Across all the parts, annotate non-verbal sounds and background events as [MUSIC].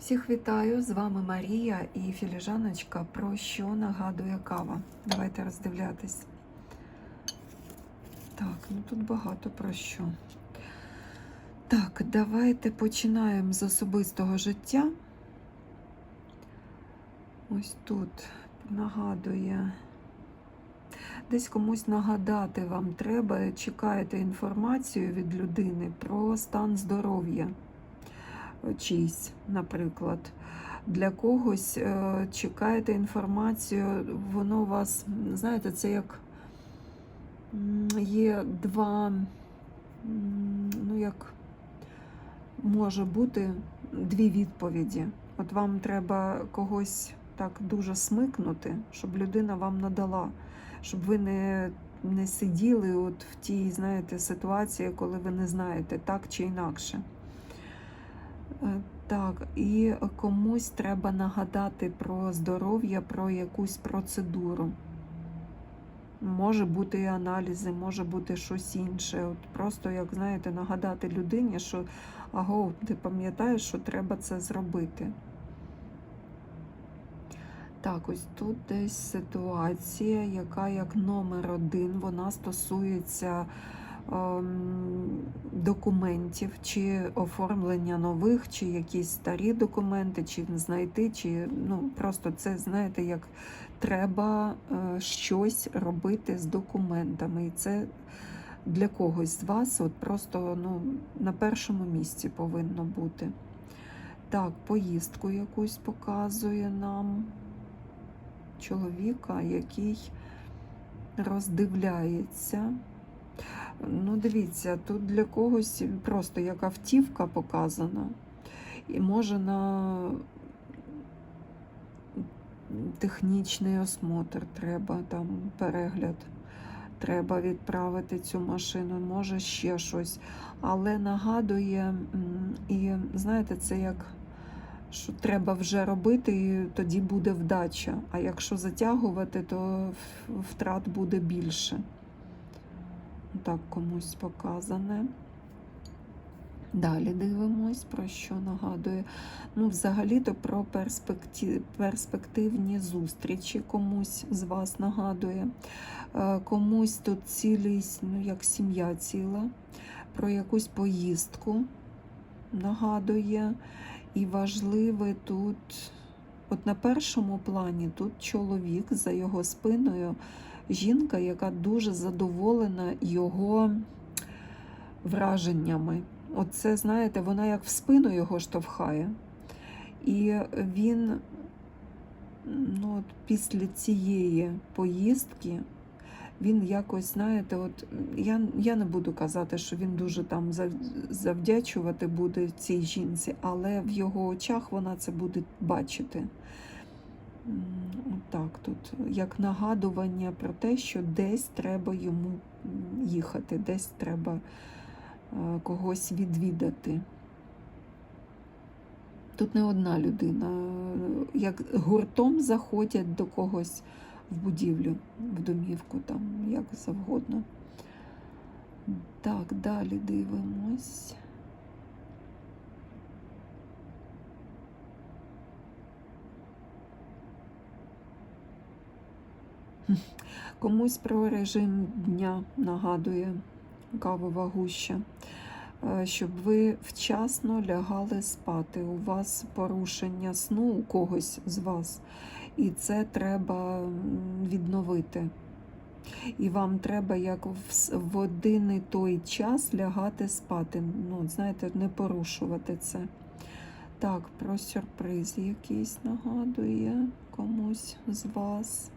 Всіх вітаю! З вами Марія і філіжаночка. Про що нагадує кава. Давайте роздивлятись. Так, ну тут багато про що. Так, давайте починаємо з особистого життя. Ось тут нагадує. Десь комусь нагадати вам треба, чекаєте інформацію від людини про стан здоров'я чийсь, наприклад. Для когось е, чекаєте інформацію, воно у вас, знаєте, це як є два, ну як може бути дві відповіді. От вам треба когось так дуже смикнути, щоб людина вам надала, щоб ви не, не сиділи от в тій, знаєте, ситуації, коли ви не знаєте так чи інакше. Е, Так, і комусь треба нагадати про здоров'я, про якусь процедуру. Може бути і аналізи, може бути щось інше. От Просто, як знаєте, нагадати людині, що аго, ти пам'ятаєш, що треба це зробити. Так, ось тут десь ситуація, яка як номер один, вона стосується документів, чи оформлення нових, чи якісь старі документи, чи знайти, чи ну просто це, знаєте, як треба е, щось робити з документами. І це для когось з вас от просто ну, на першому місці повинно бути. Так, поїздку якусь показує нам чоловіка, який роздивляється. Ну, дивіться, тут для когось просто як автівка показана, і може на технічний осмотр треба, там перегляд. Треба відправити цю машину, може ще щось. Але нагадує, і знаєте, це як що треба вже робити, і тоді буде вдача. А якщо затягувати, то втрат буде більше. Так, комусь показане. Далі дивимось, про що нагадує. Ну, взагалі-то про перспектив, перспективні зустрічі комусь з вас нагадує. Е, Комусь тут цілість, ну, як сім'я ціла, про якусь поїздку нагадує. І важливе тут, от на першому плані, тут чоловік за його спиною, жінка, яка дуже задоволена його враженнями. Оце, знаєте, вона як в спину його штовхає. І він ну, от після цієї поїздки він якось, знаєте, от я, я не буду казати, що він дуже там завдячувати буде цій жінці, але в його очах вона це буде бачити. М, Отак тут, як нагадування про те, що десь треба йому їхати, десь треба е, когось відвідати. Тут не одна людина, як гуртом заходять до когось в будівлю, в домівку, там, як завгодно. Так, далі дивимось. Комусь про режим дня нагадує кавова гуща, Е, щоб ви вчасно лягали спати. У вас порушення сну у когось з вас, і це треба відновити. І вам треба як в, один і той час лягати спати. Ну, знаєте, не порушувати це. Так, про сюрприз якийсь нагадує комусь з вас.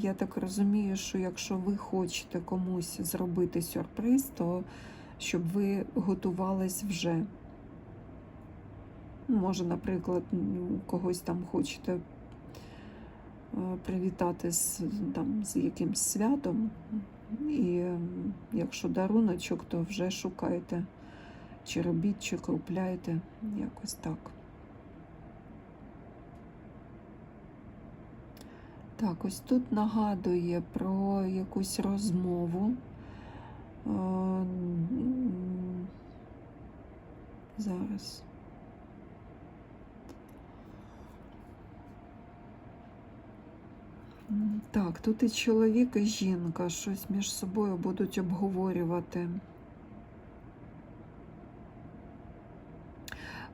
Я так розумію, що якщо ви хочете комусь зробити сюрприз, то щоб ви готувались вже. Ну, Може, наприклад, когось там хочете е, привітати з, там, з якимсь святом. І якщо даруночок, то вже шукайте, чи робіть, чи крупляйте, якось так. Так, ось тут нагадує про якусь розмову. Е, зараз. Так, тут і чоловік, і жінка щось між собою будуть обговорювати.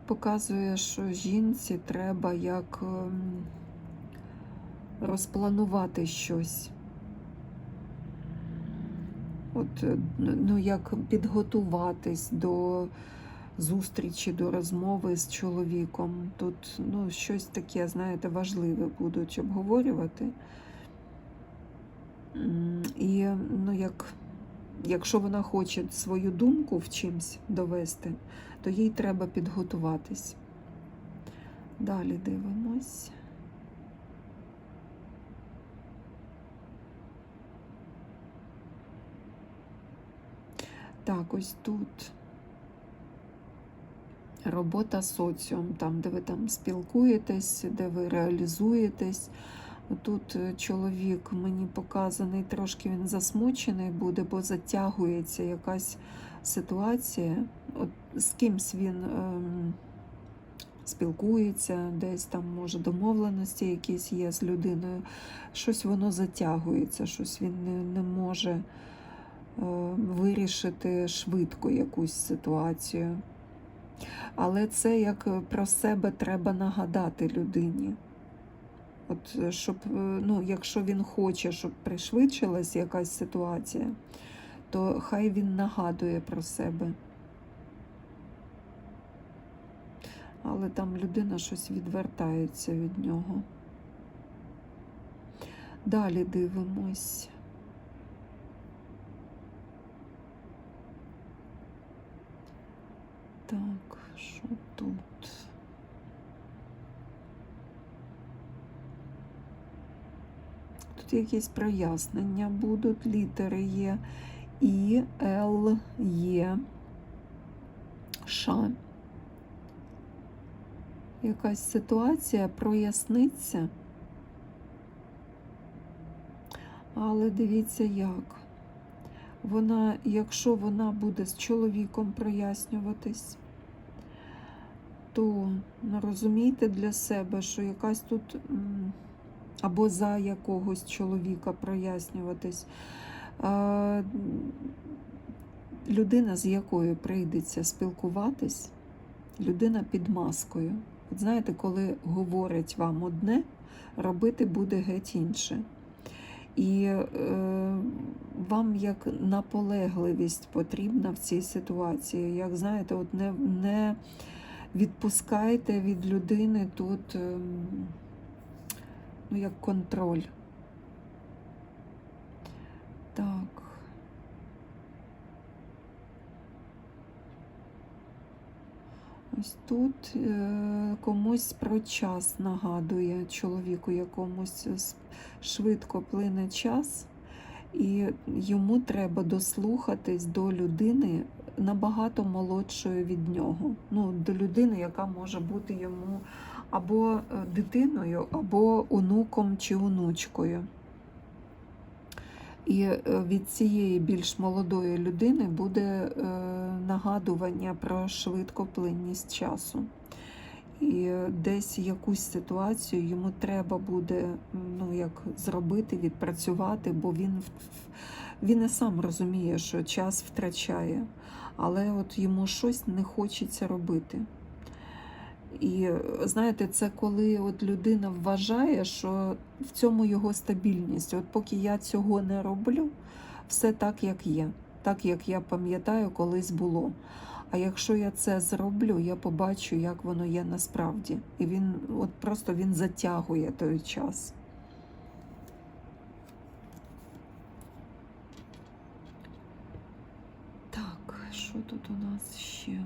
Показує, що жінці треба як. Ем, розпланувати щось. От, е, ну, як підготуватись до зустрічі, до розмови з чоловіком. Тут ну, щось таке, знаєте, важливе будуть обговорювати. І ну, як, якщо вона хоче свою думку в чимсь довести, то їй треба підготуватись. Далі дивимось. Так, ось тут робота соціум, там, де ви там спілкуєтесь, де ви реалізуєтесь. Тут е, чоловік мені показаний, трошки він засмучений буде, бо затягується якась ситуація. От з кимсь він ем, спілкується, десь там, може, домовленості якісь є з людиною. Щось воно затягується, щось він не, не може вирішити швидко якусь ситуацію. Але це як про себе треба нагадати людині. От, е, щоб, е, ну, якщо він хоче, щоб пришвидшилась якась ситуація, то хай він нагадує про себе. Але там людина щось відвертається від нього. Далі дивимось. Так, що тут? Тут якісь прояснення будуть, літери є І, Л, Є, Ш. Якась ситуація проясниться. Але дивіться як. Вона, якщо вона буде з чоловіком прояснюватись, то розумійте для себе, що якась тут або за якогось чоловіка прояснюватись. Людина, з якою прийдеться спілкуватись, людина під маскою. От знаєте, коли говорять вам одне, робити буде геть інше. І е, вам як наполегливість потрібна в цій ситуації. Як знаєте, от не, не відпускайте від людини тут е, ну, як контроль. Так. Ось тут е, комусь про час нагадує чоловіку якомусь швидко плине час, і йому треба дослухатись до людини набагато молодшої від нього. Ну, до людини, яка може бути йому або е, дитиною, або онуком чи онучкою. І е, від цієї більш молодої людини буде е, нагадування про швидкоплинність часу. І десь якусь ситуацію йому треба буде ну, як зробити, відпрацювати, бо він, він і сам розуміє, що час втрачає, але от йому щось не хочеться робити. І знаєте, це коли от людина вважає, що в цьому його стабільність. От поки я цього не роблю, все так, як є, так як я пам'ятаю, колись було. А якщо я це зроблю, я побачу, як воно є насправді. І він от просто він затягує той час. Так, що тут у нас ще?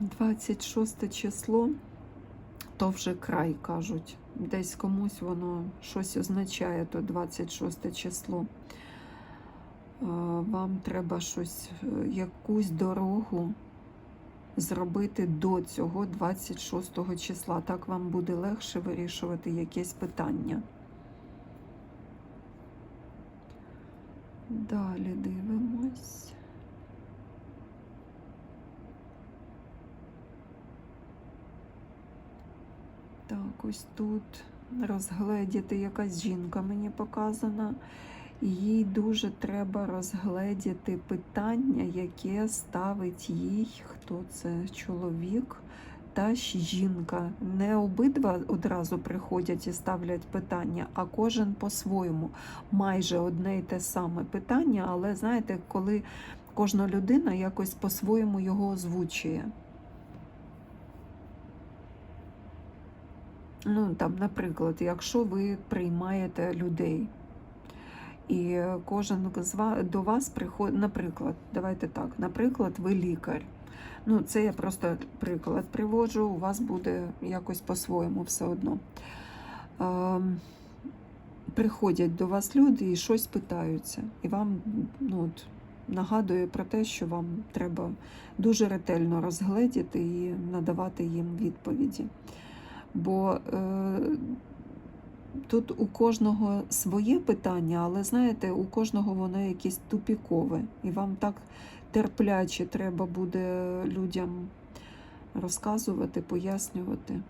Двадцять шосте число, то вже край кажуть. Десь комусь воно щось означає, то 26 число. Вам треба щось, е, якусь дорогу зробити до цього 26 числа. Так вам буде легше вирішувати якесь питання. Далі дивимось. Так, ось тут розгледіти якась жінка мені показана. Їй дуже треба розгледіти питання, яке ставить їй, хто це чоловік та жінка. Не обидва одразу приходять і ставлять питання, а кожен по-своєму. Майже одне й те саме питання, але знаєте, коли кожна людина якось по-своєму його озвучує. Ну, там, наприклад, якщо ви приймаєте людей, і кожен з ва- до вас приходить, наприклад, давайте так, наприклад, ви лікар. Ну, це я просто приклад приводжу, у вас буде якось по-своєму все одно. Ем, приходять до вас люди і щось питаються, і вам ну, от, нагадує про те, що вам треба дуже ретельно розгледіти і надавати їм відповіді. Бо е, тут у кожного своє питання, але знаєте, у кожного воно якесь тупікове, і вам так терпляче треба буде людям розказувати, пояснювати.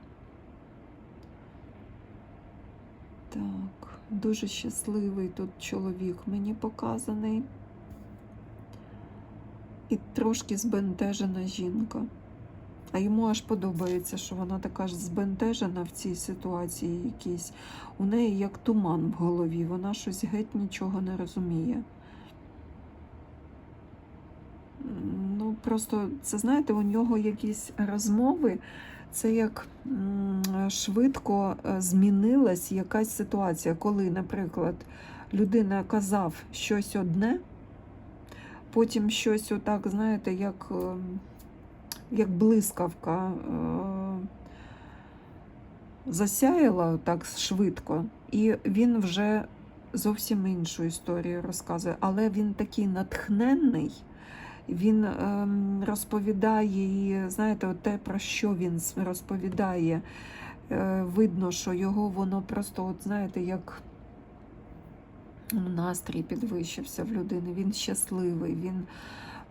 Так, дуже щасливий тут чоловік мені показаний. І трошки збентежена жінка. А йому аж подобається, що вона така ж збентежена в цій ситуації якійсь. У неї як туман в голові, вона щось геть нічого не розуміє. Ну, просто це знаєте, у нього якісь розмови, це як швидко е, змінилась якась ситуація, коли, наприклад, людина казав щось одне, потім щось отак, знаєте, як, ем, як блискавка е, засяяла так швидко, і він вже зовсім іншу історію розказує. Але він такий натхненний, він ем, розповідає, і знаєте, те, про що він розповідає, е, видно, що його воно просто, от знаєте, як настрій підвищився в людини, він щасливий, він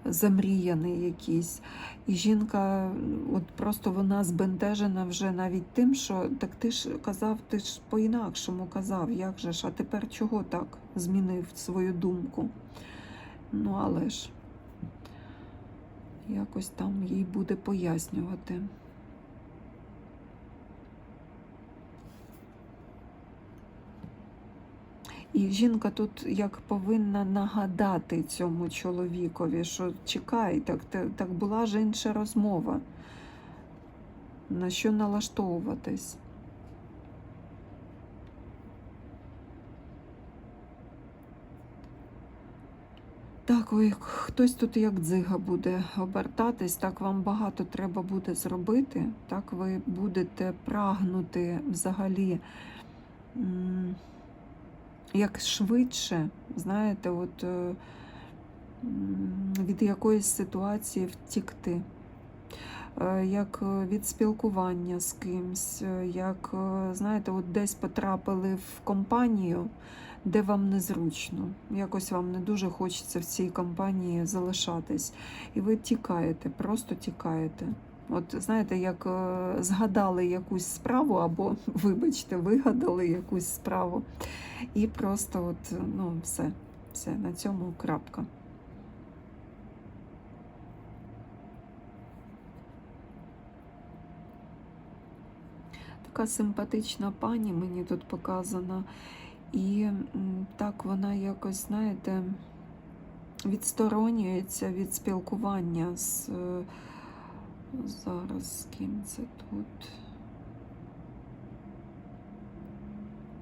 замріяний якийсь. І жінка, от просто вона збентежена вже навіть тим, що так ти ж казав, ти ж по-інакшому казав, як же ж, а тепер чого так змінив свою думку? Ну, але ж якось там їй буде пояснювати. І жінка тут як повинна нагадати цьому чоловікові, що чекай, так, так, була ж інша розмова. На що налаштовуватись? Так, ой, хтось тут як дзига буде обертатись, так вам багато треба буде зробити, так ви будете прагнути взагалі як швидше, знаєте, от е, від якоїсь ситуації втікти. Е, Як е, від спілкування з кимсь, як, знаєте, от десь потрапили в компанію, де вам незручно. Якось вам не дуже хочеться в цій компанії залишатись. І ви тікаєте, просто тікаєте. От знаєте, як е, згадали якусь справу, або, [LAUGHS] вибачте, вигадали якусь справу, і просто от, ну, все, все, на цьому крапка. Така симпатична пані мені тут показана. І так вона якось, знаєте, відсторонюється від спілкування з е, зараз з ким це тут?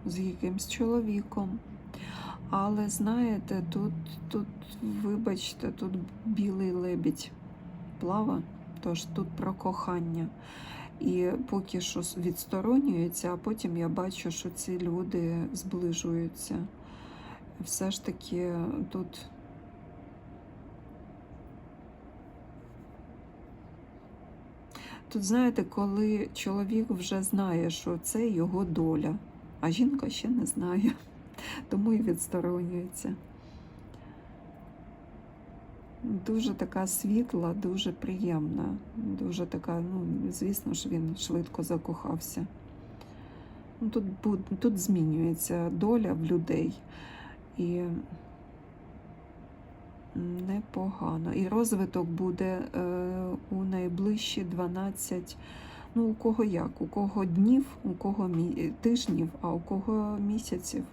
З якимсь чоловіком. Але знаєте, тут, тут, вибачте, тут білий лебідь плава, тож тут про кохання. І поки що відсторонюється, а потім я бачу, що ці люди зближуються. Все ж таки тут. Тут, знаєте, коли чоловік вже знає, що це його доля, а жінка ще не знає, [LAUGHS] тому і відсторонюється. Дуже така світла, дуже приємна, дуже така, ну, звісно ж, він швидко закохався. Ну, Тут, тут змінюється доля в людей. І непогано. І розвиток буде е, у найближчі 12, ну у кого як, у кого днів, у кого мі... тижнів, а у кого місяців.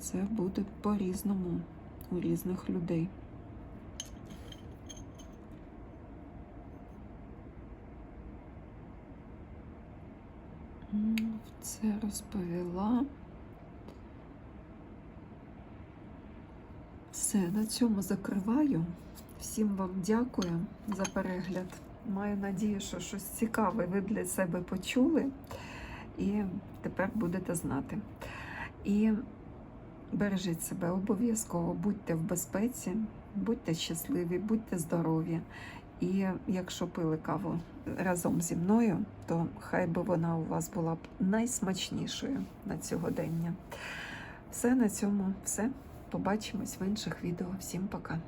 Це буде по-різному у різних людей. Це розповіла. Все, на цьому закриваю. Всім вам дякую за перегляд. Маю надію, що щось цікаве ви для себе почули і тепер будете знати. І бережіть себе обов'язково, будьте в безпеці, будьте щасливі, будьте здорові. І якщо пили каву разом зі мною, то хай би вона у вас була б найсмачнішою на сьогодення. Все на цьому, все. Побачимось в інших відео. Всім пока.